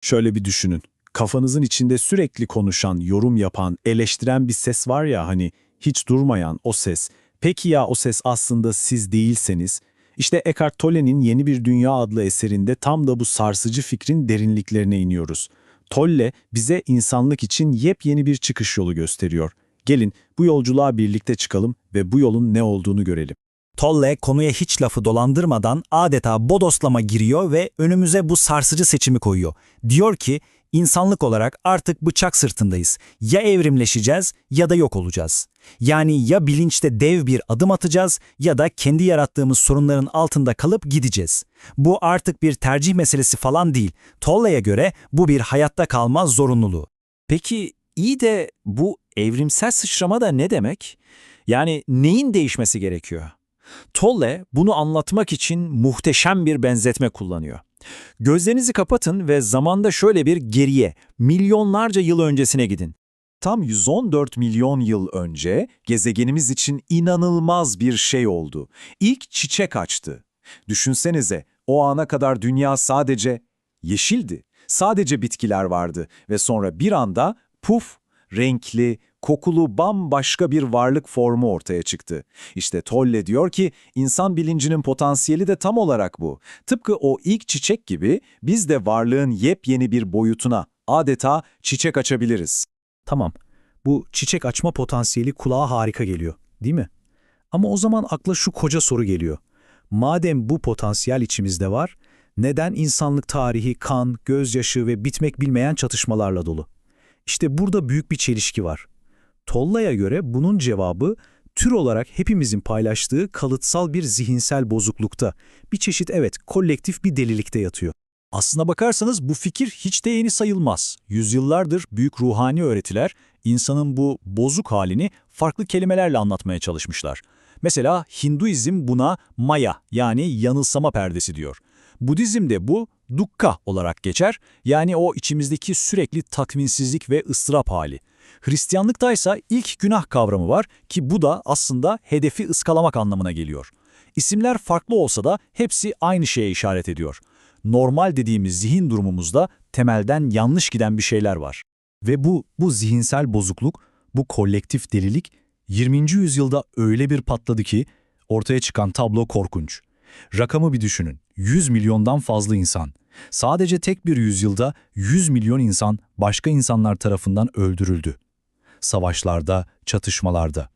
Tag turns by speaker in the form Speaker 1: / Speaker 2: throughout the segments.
Speaker 1: Şöyle bir düşünün. Kafanızın içinde sürekli konuşan, yorum yapan, eleştiren bir ses var ya hani hiç durmayan o ses. Peki ya o ses aslında siz değilseniz? İşte Eckhart Tolle'nin Yeni Bir Dünya adlı eserinde tam da bu sarsıcı fikrin derinliklerine iniyoruz. Tolle bize insanlık için yepyeni bir çıkış yolu gösteriyor. Gelin bu yolculuğa birlikte çıkalım ve bu yolun ne olduğunu görelim.
Speaker 2: Tolle konuya hiç lafı dolandırmadan adeta bodoslama giriyor ve önümüze bu sarsıcı seçimi koyuyor. Diyor ki insanlık olarak artık bıçak sırtındayız. Ya evrimleşeceğiz ya da yok olacağız. Yani ya bilinçte dev bir adım atacağız ya da kendi yarattığımız sorunların altında kalıp gideceğiz. Bu artık bir tercih meselesi falan değil. Tolle'ye göre bu bir hayatta kalma zorunluluğu.
Speaker 3: Peki iyi de bu evrimsel sıçrama da ne demek? Yani neyin değişmesi gerekiyor? Tolle bunu anlatmak için muhteşem bir benzetme kullanıyor. Gözlerinizi kapatın ve zamanda şöyle bir geriye, milyonlarca yıl öncesine gidin. Tam 114 milyon yıl önce gezegenimiz için inanılmaz bir şey oldu. İlk çiçek açtı. Düşünsenize o ana kadar dünya sadece yeşildi. Sadece bitkiler vardı ve sonra bir anda puf, renkli, kokulu bambaşka bir varlık formu ortaya çıktı. İşte Tolle diyor ki insan bilincinin potansiyeli de tam olarak bu. Tıpkı o ilk çiçek gibi biz de varlığın yepyeni bir boyutuna adeta çiçek açabiliriz.
Speaker 4: Tamam, bu çiçek açma potansiyeli kulağa harika geliyor, değil mi? Ama o zaman akla şu koca soru geliyor. Madem bu potansiyel içimizde var, neden insanlık tarihi kan, gözyaşı ve bitmek bilmeyen çatışmalarla dolu? İşte burada büyük bir çelişki var. Tolla'ya göre bunun cevabı tür olarak hepimizin paylaştığı kalıtsal bir zihinsel bozuklukta, bir çeşit evet kolektif bir delilikte yatıyor.
Speaker 3: Aslına bakarsanız bu fikir hiç de yeni sayılmaz. Yüzyıllardır büyük ruhani öğretiler insanın bu bozuk halini farklı kelimelerle anlatmaya çalışmışlar. Mesela Hinduizm buna maya yani yanılsama perdesi diyor. Budizm'de bu dukkha olarak geçer yani o içimizdeki sürekli tatminsizlik ve ıstırap hali. Hristiyanlıkta ise ilk günah kavramı var ki bu da aslında hedefi ıskalamak anlamına geliyor. İsimler farklı olsa da hepsi aynı şeye işaret ediyor. Normal dediğimiz zihin durumumuzda temelden yanlış giden bir şeyler var.
Speaker 4: Ve bu, bu zihinsel bozukluk, bu kolektif delilik 20. yüzyılda öyle bir patladı ki ortaya çıkan tablo korkunç. Rakamı bir düşünün. 100 milyondan fazla insan. Sadece tek bir yüzyılda 100 milyon insan başka insanlar tarafından öldürüldü. Savaşlarda, çatışmalarda.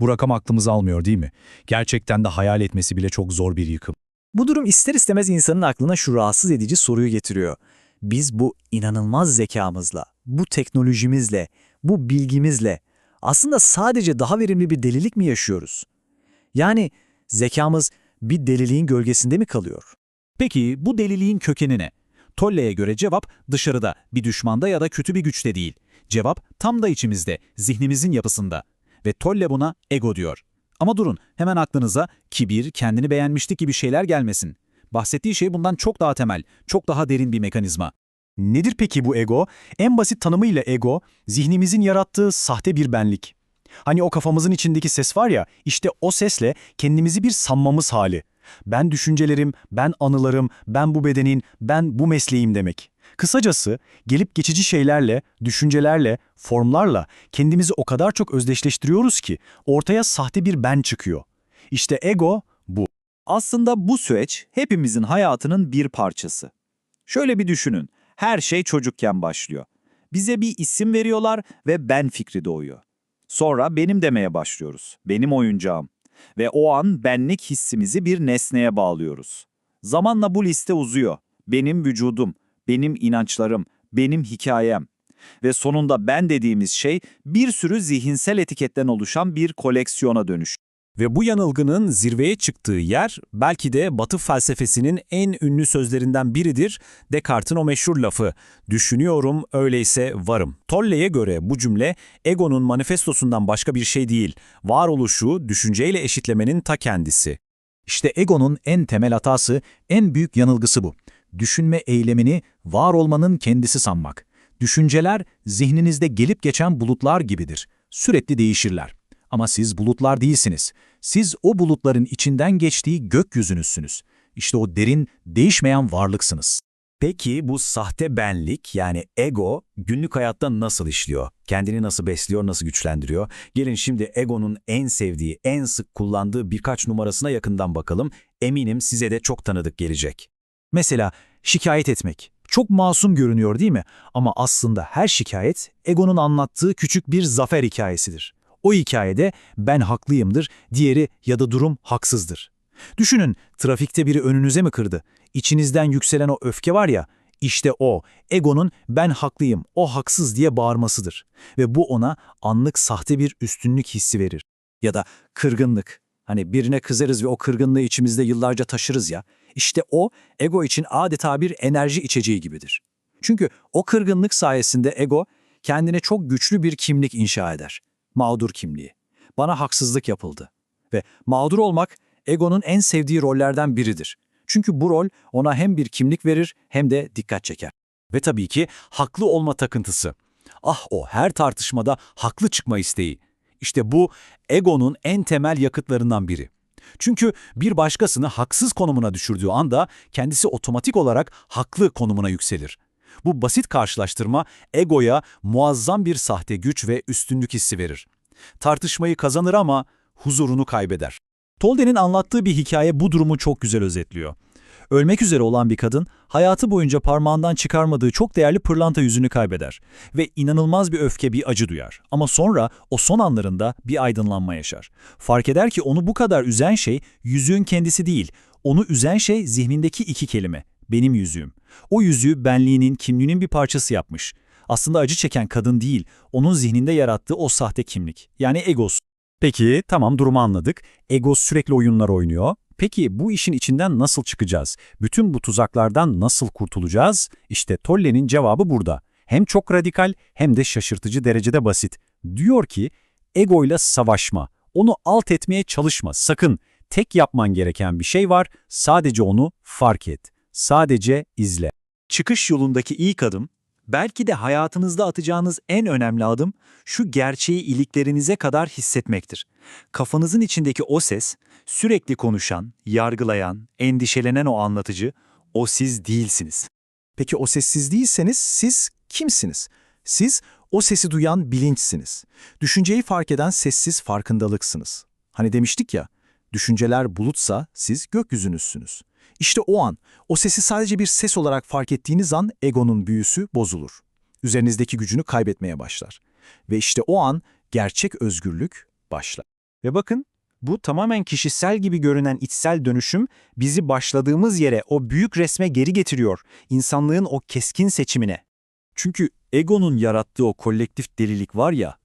Speaker 4: Bu rakam aklımız almıyor değil mi? Gerçekten de hayal etmesi bile çok zor bir yıkım.
Speaker 2: Bu durum ister istemez insanın aklına şu rahatsız edici soruyu getiriyor. Biz bu inanılmaz zekamızla, bu teknolojimizle, bu bilgimizle aslında sadece daha verimli bir delilik mi yaşıyoruz? Yani zekamız bir deliliğin gölgesinde mi kalıyor?
Speaker 3: Peki bu deliliğin kökeni ne? Tolle'ye göre cevap dışarıda, bir düşmanda ya da kötü bir güçte değil. Cevap tam da içimizde, zihnimizin yapısında. Ve Tolle buna ego diyor. Ama durun, hemen aklınıza kibir, kendini beğenmişlik gibi şeyler gelmesin. Bahsettiği şey bundan çok daha temel, çok daha derin bir mekanizma.
Speaker 1: Nedir peki bu ego? En basit tanımıyla ego, zihnimizin yarattığı sahte bir benlik. Hani o kafamızın içindeki ses var ya, işte o sesle kendimizi bir sanmamız hali. Ben düşüncelerim, ben anılarım, ben bu bedenin, ben bu mesleğim demek. Kısacası gelip geçici şeylerle, düşüncelerle, formlarla kendimizi o kadar çok özdeşleştiriyoruz ki ortaya sahte bir ben çıkıyor. İşte ego bu.
Speaker 5: Aslında bu süreç hepimizin hayatının bir parçası. Şöyle bir düşünün, her şey çocukken başlıyor. Bize bir isim veriyorlar ve ben fikri doğuyor. Sonra benim demeye başlıyoruz, benim oyuncağım. Ve o an benlik hissimizi bir nesneye bağlıyoruz. Zamanla bu liste uzuyor. Benim vücudum, benim inançlarım, benim hikayem. Ve sonunda ben dediğimiz şey bir sürü zihinsel etiketten oluşan bir koleksiyona dönüş.
Speaker 3: Ve bu yanılgının zirveye çıktığı yer belki de Batı felsefesinin en ünlü sözlerinden biridir. Descartes'in o meşhur lafı, düşünüyorum öyleyse varım. Tolle'ye göre bu cümle egonun manifestosundan başka bir şey değil, varoluşu düşünceyle eşitlemenin ta kendisi.
Speaker 4: İşte egonun en temel hatası, en büyük yanılgısı bu. Düşünme eylemini var olmanın kendisi sanmak. Düşünceler zihninizde gelip geçen bulutlar gibidir. Sürekli değişirler. Ama siz bulutlar değilsiniz. Siz o bulutların içinden geçtiği gökyüzünüzsünüz. İşte o derin, değişmeyen varlıksınız.
Speaker 2: Peki bu sahte benlik yani ego günlük hayatta nasıl işliyor? Kendini nasıl besliyor, nasıl güçlendiriyor? Gelin şimdi egonun en sevdiği, en sık kullandığı birkaç numarasına yakından bakalım. Eminim size de çok tanıdık gelecek.
Speaker 4: Mesela şikayet etmek. Çok masum görünüyor değil mi? Ama aslında her şikayet egonun anlattığı küçük bir zafer hikayesidir. O hikayede ben haklıyımdır, diğeri ya da durum haksızdır. Düşünün trafikte biri önünüze mi kırdı? İçinizden yükselen o öfke var ya, işte o, egonun ben haklıyım, o haksız diye bağırmasıdır. Ve bu ona anlık sahte bir üstünlük hissi verir. Ya da kırgınlık. Hani birine kızarız ve o kırgınlığı içimizde yıllarca taşırız ya. İşte o, ego için adeta bir enerji içeceği gibidir. Çünkü o kırgınlık sayesinde ego kendine çok güçlü bir kimlik inşa eder. Mağdur kimliği. Bana haksızlık yapıldı. Ve mağdur olmak egonun en sevdiği rollerden biridir. Çünkü bu rol ona hem bir kimlik verir hem de dikkat çeker.
Speaker 2: Ve tabii ki haklı olma takıntısı. Ah o her tartışmada haklı çıkma isteği. İşte bu egonun en temel yakıtlarından biri. Çünkü bir başkasını haksız konumuna düşürdüğü anda kendisi otomatik olarak haklı konumuna yükselir. Bu basit karşılaştırma egoya muazzam bir sahte güç ve üstünlük hissi verir. Tartışmayı kazanır ama huzurunu kaybeder.
Speaker 4: Tolden'in anlattığı bir hikaye bu durumu çok güzel özetliyor. Ölmek üzere olan bir kadın hayatı boyunca parmağından çıkarmadığı çok değerli pırlanta yüzünü kaybeder ve inanılmaz bir öfke, bir acı duyar. Ama sonra o son anlarında bir aydınlanma yaşar. Fark eder ki onu bu kadar üzen şey yüzüğün kendisi değil, onu üzen şey zihnindeki iki kelime, benim yüzüğüm. O yüzüğü benliğinin, kimliğinin bir parçası yapmış. Aslında acı çeken kadın değil, onun zihninde yarattığı o sahte kimlik, yani egosu.
Speaker 1: Peki, tamam durumu anladık. Ego sürekli oyunlar oynuyor. Peki bu işin içinden nasıl çıkacağız? Bütün bu tuzaklardan nasıl kurtulacağız? İşte Tolle'nin cevabı burada. Hem çok radikal hem de şaşırtıcı derecede basit. Diyor ki, egoyla savaşma. Onu alt etmeye çalışma, sakın. Tek yapman gereken bir şey var, sadece onu fark et. Sadece izle.
Speaker 5: Çıkış yolundaki ilk adım, belki de hayatınızda atacağınız en önemli adım şu gerçeği iliklerinize kadar hissetmektir. Kafanızın içindeki o ses, sürekli konuşan, yargılayan, endişelenen o anlatıcı, o siz değilsiniz.
Speaker 4: Peki o sessiz değilseniz siz kimsiniz? Siz o sesi duyan bilinçsiniz. Düşünceyi fark eden sessiz farkındalıksınız. Hani demiştik ya, düşünceler bulutsa siz gökyüzünüzsünüz. İşte o an, o sesi sadece bir ses olarak fark ettiğiniz an egonun büyüsü bozulur. Üzerinizdeki gücünü kaybetmeye başlar. Ve işte o an gerçek özgürlük başlar.
Speaker 5: Ve bakın, bu tamamen kişisel gibi görünen içsel dönüşüm bizi başladığımız yere, o büyük resme geri getiriyor. İnsanlığın o keskin seçimine.
Speaker 3: Çünkü egonun yarattığı o kolektif delilik var ya,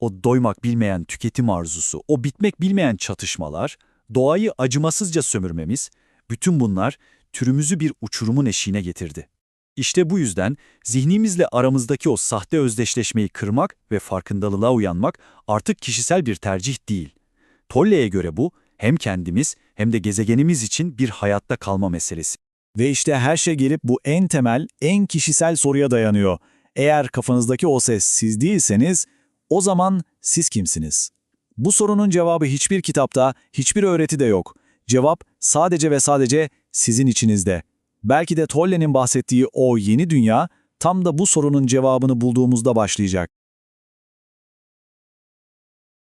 Speaker 3: o doymak bilmeyen tüketim arzusu, o bitmek bilmeyen çatışmalar, doğayı acımasızca sömürmemiz, bütün bunlar türümüzü bir uçurumun eşiğine getirdi. İşte bu yüzden zihnimizle aramızdaki o sahte özdeşleşmeyi kırmak ve farkındalığa uyanmak artık kişisel bir tercih değil. Tolle'ye göre bu hem kendimiz hem de gezegenimiz için bir hayatta kalma meselesi.
Speaker 4: Ve işte her şey gelip bu en temel, en kişisel soruya dayanıyor. Eğer kafanızdaki o ses siz değilseniz, o zaman siz kimsiniz? Bu sorunun cevabı hiçbir kitapta, hiçbir öğretide yok. Cevap sadece ve sadece sizin içinizde. Belki de Tolle'nin bahsettiği o yeni dünya tam da bu sorunun cevabını bulduğumuzda başlayacak.